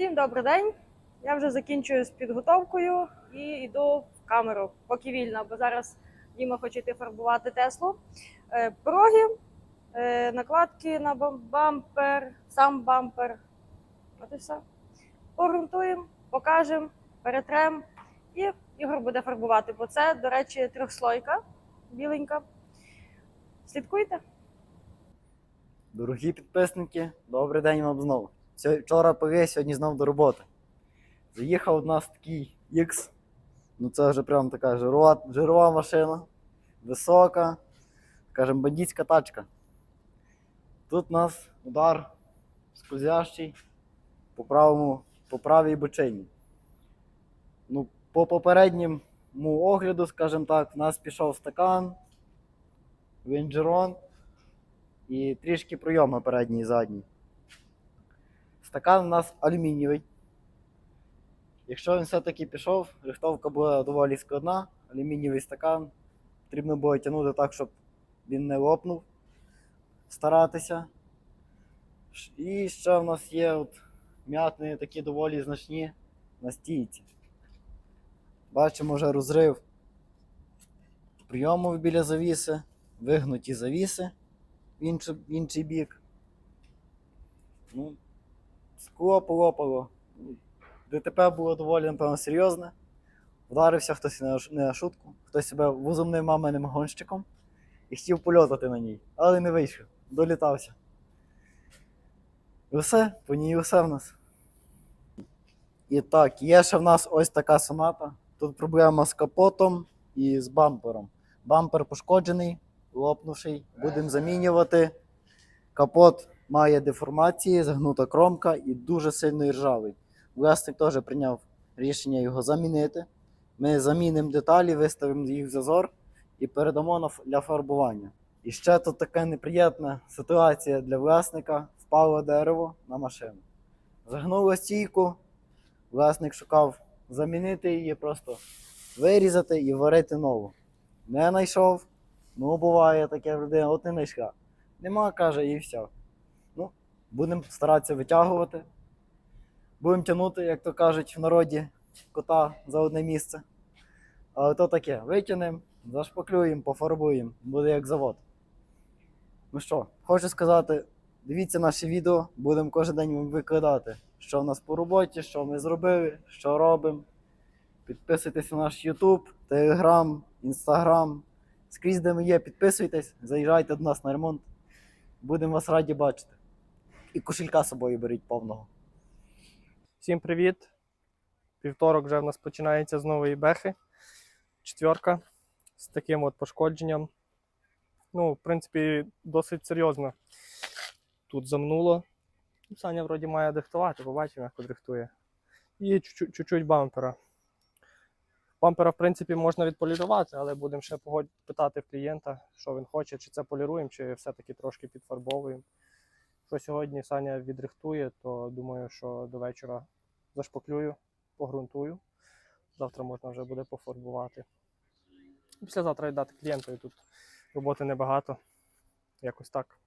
Всім добрий день. Я вже закінчую з підготовкою і йду в камеру, поки вільно, бо зараз Діма хоче йти фарбувати Теслу. Е, Пороги, е, накладки на бампер, сам бампер. От і все. Погрунтуємо, покажемо, перетрем. І Ігор буде фарбувати. Бо це, до речі, трьохслойка біленька. Слідкуйте. Дорогі підписники, добрий день вам знову. Вчора ПГ, сьогодні знов до роботи. Заїхав у нас такий X. Ну це вже прям така жирова, жирова машина, висока, скажімо, бандитська тачка. Тут у нас удар скользящий по правому, по правій бочині. Ну, по попередньому огляду, скажімо так, в нас пішов стакан, вінджерон і трішки прийоми передній і задній. Стакан у нас алюмінієвий. Якщо він все-таки пішов, рихтовка була доволі складна, алюмінієвий стакан. Потрібно було тягнути так, щоб він не лопнув. Старатися. І ще в нас є от м'ятини такі доволі значні на стійці. Бачимо вже розрив прийомів біля завіси, вигнуті завіси в інший, в інший бік. Ну, скло полопало. ДТП було доволі, напевно, серйозне. Вдарився хтось не на шутку, хтось себе возумнив маминим гонщиком і хотів польотати на ній, але не вийшов, долітався. І все, по ній все в нас. І так, є ще в нас ось така соната. Тут проблема з капотом і з бампером. Бампер пошкоджений, лопнувший, будемо замінювати. Капот має деформації, загнута кромка і дуже сильно ржавий. Власник теж прийняв рішення його замінити. Ми замінимо деталі, виставимо їх в зазор і передамо для фарбування. І ще тут така неприємна ситуація для власника: впало дерево на машину. Загнуло стійку, власник шукав замінити її, просто вирізати і варити нову. Не знайшов. Ну, буває таке в людини, от не знайшла. Нема, каже, і все. Будемо старатися витягувати. Будемо тягнути, як то кажуть в народі, кота за одне місце. Але то таке, витягнемо, зашпаклюємо, пофарбуємо, буде як завод. Ну що, хочу сказати, дивіться наші відео, будемо кожен день вам викладати, що в нас по роботі, що ми зробили, що робимо. Підписуйтесь на наш YouTube, Telegram, Instagram. Скрізь, де ми є, підписуйтесь, заїжджайте до нас на ремонт. Будемо вас раді бачити. І кошелька з собою беріть повного. Всім привіт! Вівторок вже в нас починається з нової бехи. Четверка з таким от пошкодженням. Ну, в принципі, досить серйозно тут замнуло. Ну, Саня вроді має дихтувати, побачимо, як подрихтує. І чуть-чуть бампера. Бампера, в принципі, можна відполірувати, але будемо ще питати в клієнта, що він хоче, чи це поліруємо, чи все-таки трошки підфарбовуємо. Якщо сьогодні Саня відрихтує, то думаю, що до вечора зашпаклюю, погрунтую. Завтра можна вже буде пофарбувати. Післязавтра віддати клієнту, і тут роботи небагато. Якось так.